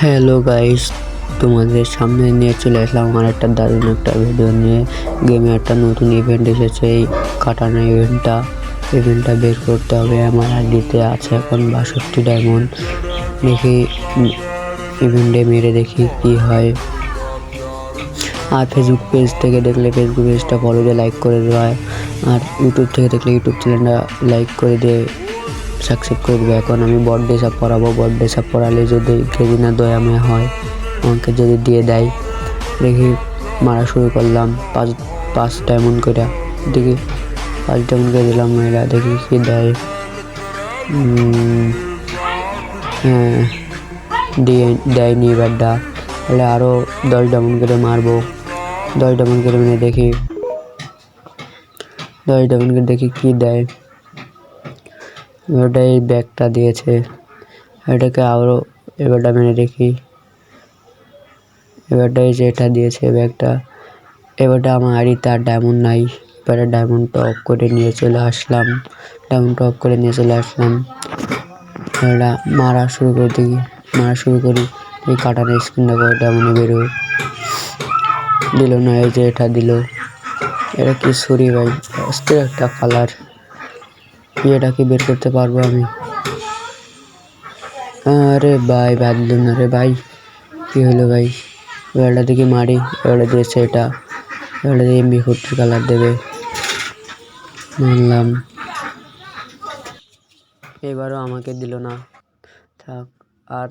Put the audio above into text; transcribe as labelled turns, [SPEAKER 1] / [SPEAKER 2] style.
[SPEAKER 1] Hello guys তোমাদের সামনে নিয়ে চলে আসলাম আমার একটা দারুণ একটা ভিডিও নিয়ে। গেমে একটা নতুন ইভেন্ট এসেছে, এই কাটানো ইভেন্টটা ইভেন্টটা বের করতে হবে। আমার আইডিতে আছে এখন বাষট্টি ডায়মন্ড দেখি ইভেন্টে মেরে দেখি কি হয়। আর ফেসবুক পেজ থেকে দেখলে ফেসবুক পেজটা ফলো দিয়ে লাইক করে দেওয়া। আর ইউটিউব থেকে দেখলে ইউটিউব চ্যানেলটা লাইক করে দিয়ে সাকসেস করবে। এখন আমি বর্থডে সাপ পড়াবো বর্থডে সাপ পড়ালে যদি কেদিনা দয়াময় হয়, আমাকে যদি দিয়ে দেয়, দেখি মারা শুরু করলাম। পাঁচ পাঁচ ডায়মন্ড করে, দেখি পাঁচ ডায়মন্ড করে দিলাম মেয়েরা, দেখি কি দেয়। হ্যাঁ দিয়ে দেয়নি এবারটা তাহলে আরও দশ ডায়মন্ড করে মারবো। দশ ডায়মন্ড করে মানে দেখি দশ ডায়মন্ড করে দেখি কী দেয়। এই ব্যাগটা দিয়েছে। এটাকে আরও এবারটা মেনে দেখি। এবারটা এই যে এটা দিয়েছে ব্যাগটা। এবারটা আমার আড়িতে আর ডায়মন্ড নাই। এবারে ডায়মন্ডটা অফ করে নিয়ে চলে আসলাম। ডায়মন্ডটা অফ করে নিয়ে চলে আসলাম। এবারটা মারা শুরু করে দিই। মারা শুরু করি। এই কাটানোর স্ক্রিনটা করে ডায়মন্ডে বেরোয়। দিল না, এই যে এটা দিল। এটা কি সরি ভাই? অস্থির একটা কালার এটা কি বের করতে পারব আমি। আরে ভাই, বাদ না রে ভাই। কী হলো ভাই? এবারটা দিকে মারি এবারে দিয়েছে এটা। এবারে দিয়ে এমবি ফোরটি কালার দেবে। মানলাম। এবারও আমাকে দিল না। থাক, আর